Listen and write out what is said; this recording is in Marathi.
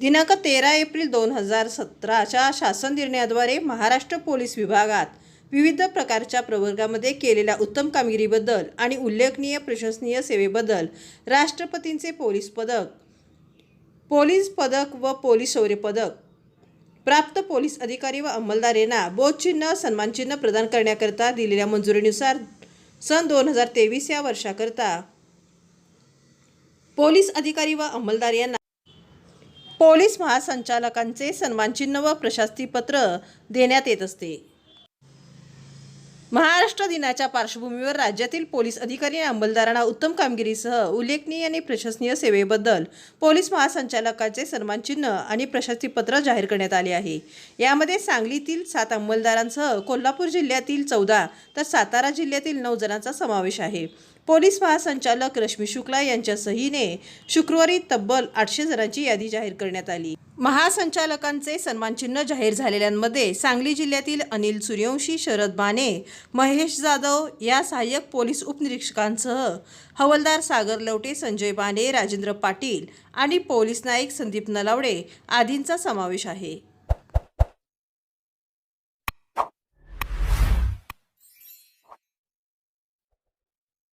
दिनांक तेरा एप्रिल दोन हजार सतराच्या शासन निर्णयाद्वारे महाराष्ट्र पोलीस विभागात विविध प्रकारच्या प्रवर्गामध्ये केलेल्या उत्तम कामगिरीबद्दल आणि उल्लेखनीय प्रशंसनीय सेवेबद्दल राष्ट्रपतींचे पोलीस पदक पोलीस पदक व पोलीस शौर्य पदक प्राप्त पोलीस अधिकारी व अंमलदार यांना बोधचिन्ह सन्मानचिन्ह प्रदान करण्याकरता दिलेल्या मंजुरीनुसार सन दोन हजार तेवीस या वर्षाकरता पोलीस अधिकारी व अंमलदार यांना पोलीस महासंचालकांचे सन्मानचिन्ह व प्रशास्तीपत्र देण्यात येत असते. महाराष्ट्र दिनाच्या पार्श्वभूमीवर राज्यातील पोलीस अधिकारी आणि अंमलदारांना उत्तम कामगिरीसह उल्लेखनीय आणि प्रशंसनीय सेवेबद्दल पोलीस महासंचालकाचे सन्मानचिन्ह आणि प्रशस्तीपत्र जाहीर करण्यात आले आहे. यामध्ये सांगलीतील सात अंमलदारांसह कोल्हापूर जिल्ह्यातील चौदा तर सातारा जिल्ह्यातील नऊ जणांचा समावेश आहे. पोलीस महासंचालक रश्मी शुक्ला यांच्या सहीने शुक्रवारी तब्बल आठशे जणांची यादी जाहीर करण्यात आली. महासंचालकांचे सन्मानचिन्ह जाहीर झालेल्यांमध्ये सांगली जिल्ह्यातील अनिल सूर्यवंशी शरद बाने महेश जाधव या सहाय्यक पोलीस उपनिरीक्षकांसह हवलदार सागर लवटे संजय बाने राजेंद्र पाटील आणि पोलीस नाईक संदीप नलावडे आदींचा समावेश आहे.